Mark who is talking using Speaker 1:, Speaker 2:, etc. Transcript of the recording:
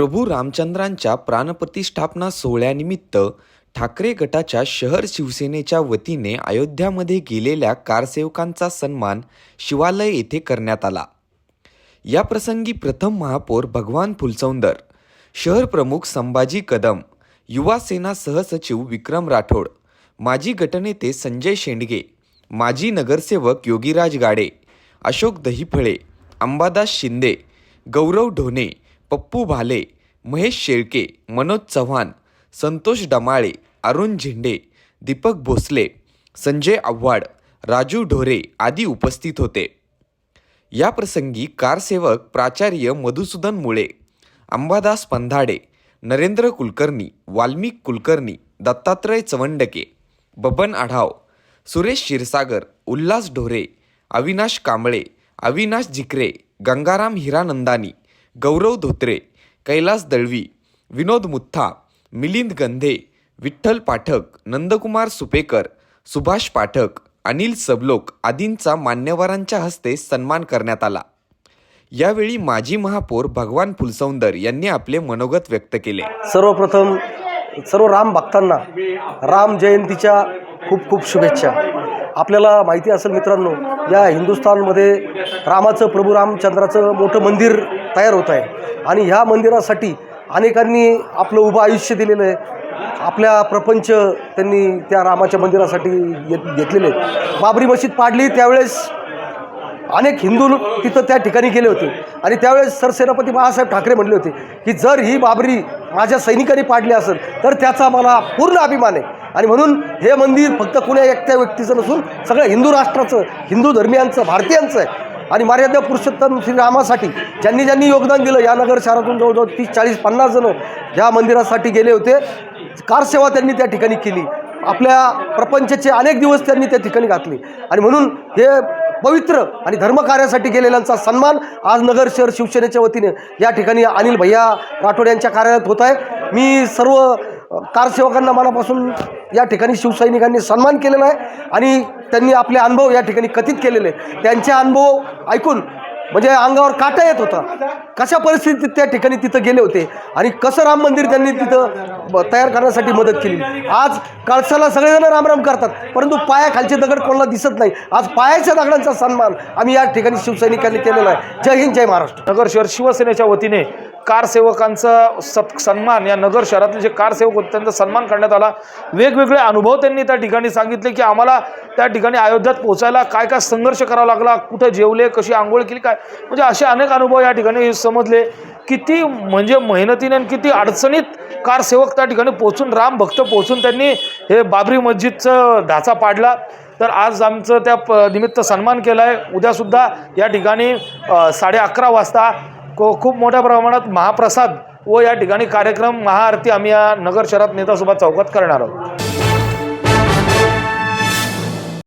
Speaker 1: प्रभू रामचंद्रांच्या प्राणप्रतिष्ठापना सोहळ्यानिमित्त ठाकरे गटाच्या शहर शिवसेनेच्या वतीने अयोध्यामध्ये गेलेल्या कारसेवकांचा सन्मान शिवालय येथे करण्यात आला. या प्रसंगी प्रथम महापौर भगवान फुलसौंदर शहर प्रमुख संभाजी कदम युवा सेना सहसचिव विक्रम राठोड माजी गटनेते संजय शेंडगे माजी नगरसेवक योगीराज गाडे अशोक दहिफळे अंबादास शिंदे गौरव ढोणे पप्पू भाले महेश शेळके मनोज चव्हाण संतोष डमाळे अरुण झेंडे दीपक भोसले संजय आव्हाड राजू ढोरे आदी उपस्थित होते. या प्रसंगी कारसेवक प्राचार्य मधुसूदन मुळे अंबादास पंधाडे नरेंद्र कुलकर्णी वाल्मिक कुलकर्णी दत्तात्रय चवंडके बबन आढाव सुरेश क्षीरसागर उल्हास ढोरे अविनाश कांबळे अविनाश जिकरे गंगाराम हिरानंदानी गौरव धोत्रे कैलास दळवी विनोद मुत्था मिलिंद गंधे विठ्ठल पाठक नंदकुमार सुपेकर सुभाष पाठक अनिल सबलोक आदींचा मान्यवरांच्या हस्ते सन्मान करण्यात आला. यावेळी माजी महापौर भगवान फुलसौंदर यांनी आपले मनोगत व्यक्त केले.
Speaker 2: सर्वप्रथम सर्व राम भक्तांना राम जयंतीच्या खूप खूप शुभेच्छा. आपल्याला माहिती असेल मित्रांनो या हिंदुस्थानमध्ये रामाचं प्रभू रामचंद्राचं मोठं मंदिर तयार होत आहे. आणि ह्या मंदिरासाठी अनेकांनी आपलं उभं आयुष्य दिलेलं आहे. आपल्या प्रपंच त्यांनी त्या रामाच्या मंदिरासाठी घेत घेतलेले बाबरी मशीद पाडली त्यावेळेस अनेक हिंदू लोक तिथं त्या ठिकाणी गेले होते. आणि त्यावेळेस सरसेनापती बाळासाहेब ठाकरे म्हणले होते की जर ही बाबरी माझ्या सैनिकांनी पाडली असेल तर त्याचा मला पूर्ण अभिमान आहे. आणि म्हणून हे मंदिर फक्त कुण्या एकट्या व्यक्तीचं नसून सगळं हिंदू राष्ट्राचं हिंदू धर्मियांचं भारतीयांचं आहे. आणि मर्यादा पुरुषोत्तम श्रीरामासाठी ज्यांनी ज्यांनी योगदान दिलं या नगर शहरातून जवळजवळ तीस चाळीस पन्नास जणं ह्या मंदिरासाठी गेले होते. कारसेवा त्यांनी त्या ठिकाणी केली. आपल्या प्रपंचाचे अनेक दिवस त्यांनी त्या ठिकाणी घातले. आणि म्हणून हे पवित्र आणि धर्मकार्यासाठी गेलेल्यांचा सन्मान आज नगर शहर शिवसेनेच्या वतीने या ठिकाणी अनिल भैया राठोड यांच्या कार्यालयात होत आहे. मी सर्व कारसेवकांना मनापासून या ठिकाणी शिवसैनिकांनी सन्मान केलेला आहे आणि त्यांनी आपले अनुभव या ठिकाणी कथित केलेले. त्यांचे अनुभव ऐकून म्हणजे अंगावर काटा येत होता. कशा परिस्थितीत त्या ठिकाणी तिथं गेले होते आणि कसं राम मंदिर त्यांनी तिथं तयार करण्यासाठी मदत केली? आज कळसाला सगळेजण रामराम करतात परंतु पायाखालचे दगड कोणाला दिसत नाही. आज पायाच्या दगडांचा सन्मान आम्ही या ठिकाणी शिवसैनिकांनी केलेला आहे. जय हिंद जय महाराष्ट्र.
Speaker 3: नगर शहर शिवसेनेच्या वतीने कारसेवकांचा सत् सन्मान या नगर शहरातले जे कारसेवक होते त्यांचा सन्मान करण्यात आला. वेगवेगळे अनुभव त्यांनी त्या ठिकाणी सांगितले की आम्हाला त्या ठिकाणी अयोध्यात पोहोचायला काय काय संघर्ष करावा लागला कुठे जेवले कशी आंघोळ केली काय? म्हणजे असे अनेक अनुभव या ठिकाणी समजले. किती म्हणजे मेहनतीने आणि किती अडचणीत कारसेवक त्या ठिकाणी पोहोचून राम भक्त पोहोचून त्यांनी हे बाबरी मस्जिदचं ढाचा पाडला. तर आज आमचं त्या प निमित्त सन्मान केला आहे उद्यासुद्धा या ठिकाणी साडे अकरा वाजता को खूप मोठ्या प्रमाणात महाप्रसाद व या ठिकाणी कार्यक्रम महाआरती आम्ही या नगर शहरात नेतासोबत चौकात करणार आहोत.